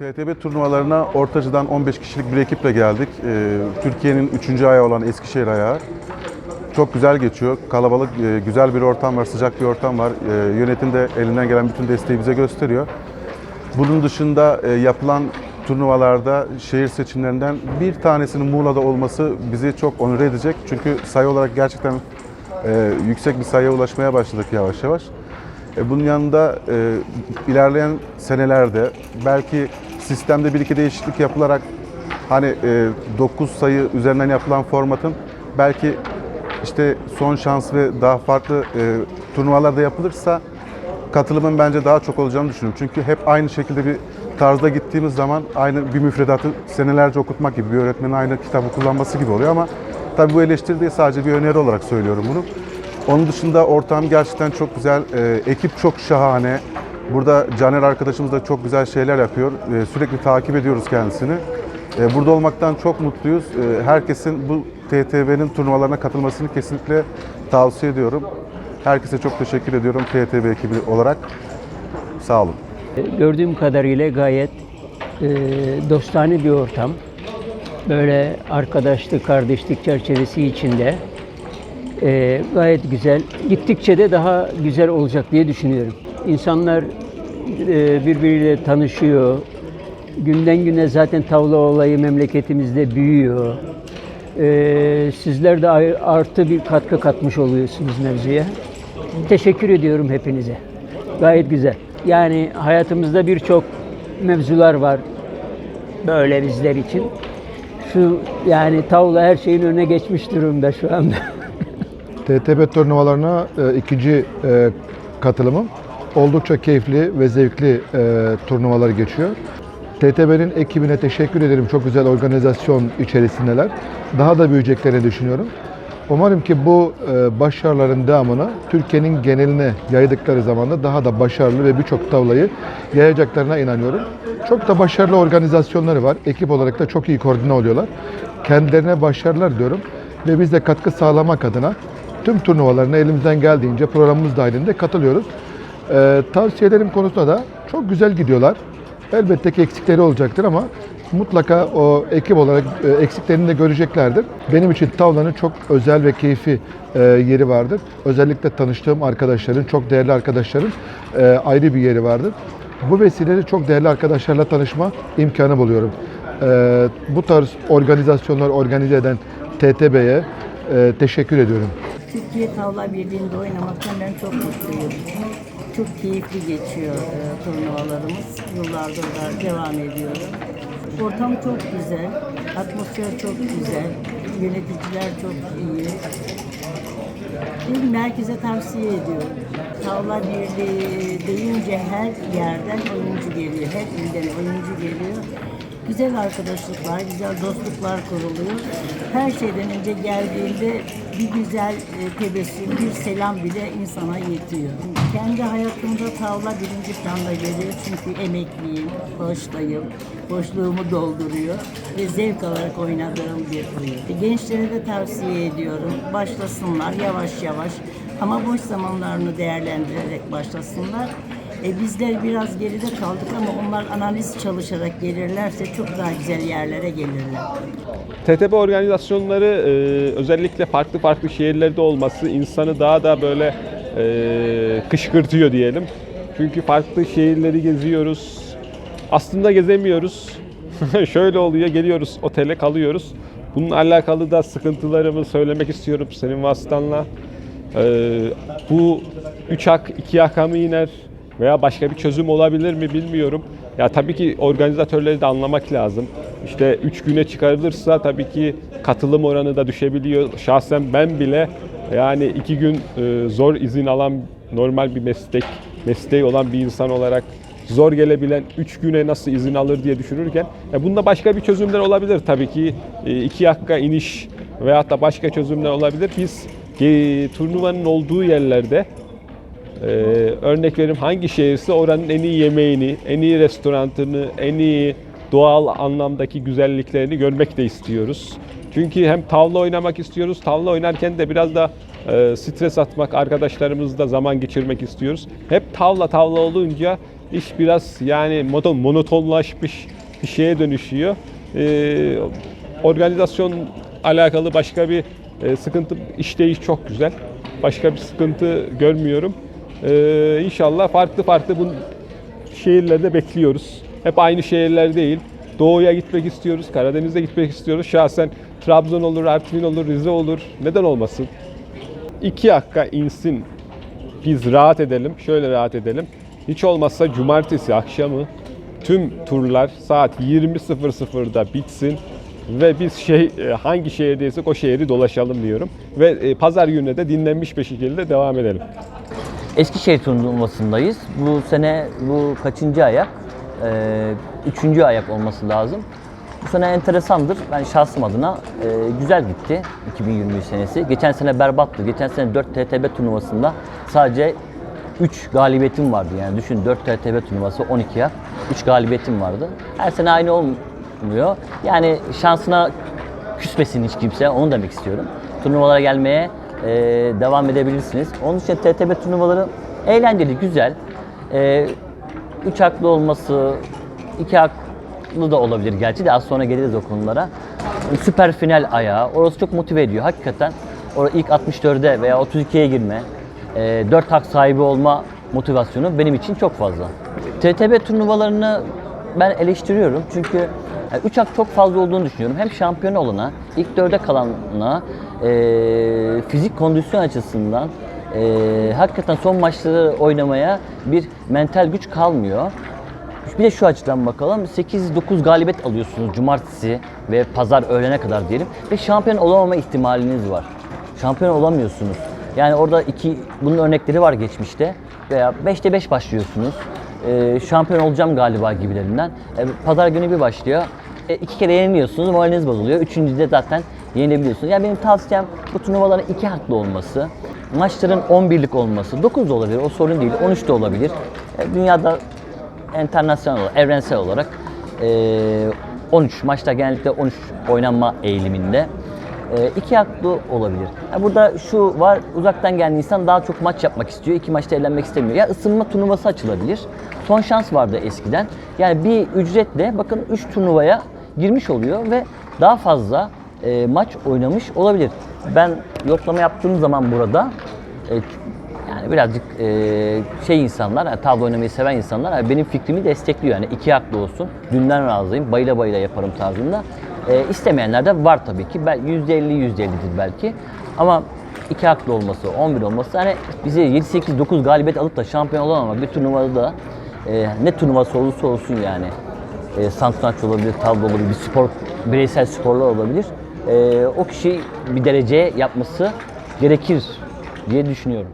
TTB turnuvalarına Ortacı'dan 15 kişilik bir ekiple geldik. Ee, Türkiye'nin 3. ayağı olan Eskişehir ayağı. Çok güzel geçiyor. Kalabalık, e, güzel bir ortam var, sıcak bir ortam var. Ee, Yönetim de elinden gelen bütün desteği bize gösteriyor. Bunun dışında e, yapılan turnuvalarda şehir seçimlerinden bir tanesinin Muğla'da olması bizi çok onur edecek. Çünkü sayı olarak gerçekten e, yüksek bir sayıya ulaşmaya başladık yavaş yavaş. E, Bunun yanında e, ilerleyen senelerde belki sistemde bir iki değişiklik yapılarak hani 9 sayı üzerinden yapılan formatın belki işte son şans ve daha farklı e, turnuvalarda yapılırsa katılımın bence daha çok olacağını düşünüyorum. Çünkü hep aynı şekilde bir tarzda gittiğimiz zaman aynı bir müfredatı senelerce okutmak gibi bir öğretmenin aynı kitabı kullanması gibi oluyor ama tabii bu eleştiri değil sadece bir öneri olarak söylüyorum bunu. Onun dışında ortam gerçekten çok güzel. Ee, ekip çok şahane. Burada Caner arkadaşımız da çok güzel şeyler yapıyor. Ee, sürekli takip ediyoruz kendisini. Ee, burada olmaktan çok mutluyuz. Ee, herkesin bu TTB'nin turnuvalarına katılmasını kesinlikle tavsiye ediyorum. Herkese çok teşekkür ediyorum TTB ekibi olarak. Sağ olun. Gördüğüm kadarıyla gayet e, dostane bir ortam. Böyle arkadaşlık, kardeşlik çerçevesi içinde e, gayet güzel. Gittikçe de daha güzel olacak diye düşünüyorum. İnsanlar e, birbiriyle tanışıyor. Günden güne zaten tavla olayı memleketimizde büyüyor. E, sizler de artı bir katkı katmış oluyorsunuz mevzuya. Teşekkür ediyorum hepinize. Gayet güzel. Yani hayatımızda birçok mevzular var böyle bizler için. Şu yani tavla her şeyin önüne geçmiş durumda şu anda. TTB turnuvalarına e, ikinci e, katılımım. Oldukça keyifli ve zevkli e, turnuvalar geçiyor. TTB'nin ekibine teşekkür ederim. Çok güzel organizasyon içerisindeler. Daha da büyüyeceklerini düşünüyorum. Umarım ki bu e, başarıların devamını Türkiye'nin geneline yaydıkları zaman da daha da başarılı ve birçok tavlayı yayacaklarına inanıyorum. Çok da başarılı organizasyonları var. Ekip olarak da çok iyi koordine oluyorlar. Kendilerine başarılar diyorum ve biz de katkı sağlamak adına tüm turnuvalarına elimizden geldiğince programımız dahilinde katılıyoruz. Ee, tavsiyelerim konusunda da çok güzel gidiyorlar. Elbette ki eksikleri olacaktır ama mutlaka o ekip olarak e, eksiklerini de göreceklerdir. Benim için tavlanın çok özel ve keyfi e, yeri vardır. Özellikle tanıştığım arkadaşların, çok değerli arkadaşların e, ayrı bir yeri vardır. Bu vesileyle çok değerli arkadaşlarla tanışma imkanı buluyorum. Bu tarz organizasyonlar organize eden TTB'ye teşekkür ediyorum. Türkiye Tavla Birliği'nde oynamaktan ben çok mutluyum. Çok keyifli geçiyor e, turnuvalarımız. Yıllardır da devam ediyorum. Ortam çok güzel, atmosfer çok güzel, yöneticiler çok iyi. Ben herkese tavsiye ediyorum. Tavla Birliği deyince her yerden oyuncu geliyor, her ilden oyuncu geliyor. Güzel arkadaşlıklar, güzel dostluklar kuruluyor. Her şeyden önce geldiğinde bir güzel e, tebessüm, bir selam bile insana yetiyor. Kendi hayatımda tavla birinci planda geliyor çünkü emekliyim, boştayım, boşluğumu dolduruyor ve zevk alarak oynadığım bir oyun. Gençlere de tavsiye ediyorum, başlasınlar yavaş yavaş ama boş zamanlarını değerlendirerek başlasınlar. E, bizler biraz geride kaldık ama onlar analiz çalışarak gelirlerse çok daha güzel yerlere gelirler. TTB organizasyonları e, özellikle farklı farklı şehirlerde olması insanı daha da böyle e, kışkırtıyor diyelim. Çünkü farklı şehirleri geziyoruz. Aslında gezemiyoruz. Şöyle oluyor, geliyoruz otele kalıyoruz. Bununla alakalı da sıkıntılarımı söylemek istiyorum senin vasıtanla. E, bu 3 hak 2 haka mı iner veya başka bir çözüm olabilir mi bilmiyorum. Ya tabii ki organizatörleri de anlamak lazım. İşte 3 güne çıkarılırsa tabii ki katılım oranı da düşebiliyor. Şahsen ben bile yani 2 gün e, zor izin alan normal bir meslek mesleği olan bir insan olarak zor gelebilen 3 güne nasıl izin alır diye düşünürken e, bunda başka bir çözümler olabilir tabii ki. 2 dakika iniş veyahut da başka çözümler olabilir. Biz e, turnuvanın olduğu yerlerde ee, örnek vereyim hangi şehirse oranın en iyi yemeğini, en iyi restoranını, en iyi doğal anlamdaki güzelliklerini görmek de istiyoruz. Çünkü hem tavla oynamak istiyoruz, tavla oynarken de biraz da e, stres atmak, arkadaşlarımızla zaman geçirmek istiyoruz. Hep tavla tavla olunca iş biraz yani mono- monotonlaşmış bir şeye dönüşüyor. Ee, organizasyon alakalı başka bir e, sıkıntı işleyiş çok güzel. Başka bir sıkıntı görmüyorum. Ee, inşallah farklı farklı bu şehirlerde bekliyoruz. Hep aynı şehirler değil. Doğuya gitmek istiyoruz, Karadeniz'e gitmek istiyoruz. Şahsen Trabzon olur, Artvin olur, Rize olur. Neden olmasın? İki dakika insin. Biz rahat edelim, şöyle rahat edelim. Hiç olmazsa cumartesi akşamı tüm turlar saat 20.00'da bitsin ve biz şey e, hangi şehirdeysek o şehri dolaşalım diyorum. Ve e, pazar gününe de dinlenmiş bir şekilde devam edelim. Eskişehir turnuvasındayız. Bu sene bu kaçıncı ayak? Ee, üçüncü ayak olması lazım. Bu sene enteresandır. Ben şahsım adına e, güzel gitti 2023 senesi. Geçen sene berbattı. Geçen sene 4 TTB turnuvasında sadece 3 galibiyetim vardı. Yani düşün 4 TTB turnuvası 12 yak. 3 galibiyetim vardı. Her sene aynı olmuyor. Yani şansına küsmesin hiç kimse. Onu demek istiyorum. Turnuvalara gelmeye e, devam edebilirsiniz. Onun için TTB turnuvaları eğlenceli, güzel. E, üç haklı olması, iki haklı da olabilir gerçi de az sonra geliriz o konulara. Süper final ayağı. Orası çok motive ediyor hakikaten. Orada ilk 64'e veya 32'ye girme, e, 4 hak sahibi olma motivasyonu benim için çok fazla. TTB turnuvalarını ben eleştiriyorum çünkü yani üç hak çok fazla olduğunu düşünüyorum. Hem şampiyon olana, ilk dörde kalana, e, fizik kondisyon açısından e, hakikaten son maçları oynamaya bir mental güç kalmıyor. Bir de şu açıdan bakalım. 8-9 galibiyet alıyorsunuz cumartesi ve pazar öğlene kadar diyelim. Ve şampiyon olamama ihtimaliniz var. Şampiyon olamıyorsunuz. Yani orada iki, bunun örnekleri var geçmişte. Veya 5'te 5 başlıyorsunuz. Ee, şampiyon olacağım galiba gibilerinden. E, pazar günü bir başlıyor. E, iki kere yeniliyorsunuz, moraliniz bozuluyor. Üçüncüde zaten yenilebiliyorsunuz. Yani benim tavsiyem bu turnuvaların iki haklı olması. Maçların 11'lik olması. 9 da olabilir, o sorun değil. 13 de olabilir. E, dünyada internasyonel olarak, evrensel olarak eee 13 maçta genellikle 13 oynanma eğiliminde. Eee iki haklı olabilir. Ya burada şu var, uzaktan gelen insan daha çok maç yapmak istiyor, iki maçta eğlenmek istemiyor. Ya ısınma turnuvası açılabilir. Son şans vardı eskiden. Yani bir ücretle bakın 3 turnuvaya girmiş oluyor ve daha fazla eee, maç oynamış olabilir. Ben yoklama yaptığım zaman burada e, yani birazcık e, şey insanlar, yani tavla oynamayı seven insanlar yani benim fikrimi destekliyor. Yani iki haklı olsun, dünden razıyım, bayıla bayıla yaparım tarzında. E, istemeyenler de var tabii ki. Bel- %50 %50'dir belki. Ama iki haklı olması, 11 olması hani bize 7 8 9 galibiyet alıp da şampiyon olamamak bir turnuvada da e, ne turnuvası olursa olsun yani e, satranç olabilir, tavla olabilir, bir spor, bireysel sporlar olabilir. E, o kişi bir derece yapması gerekir diye düşünüyorum.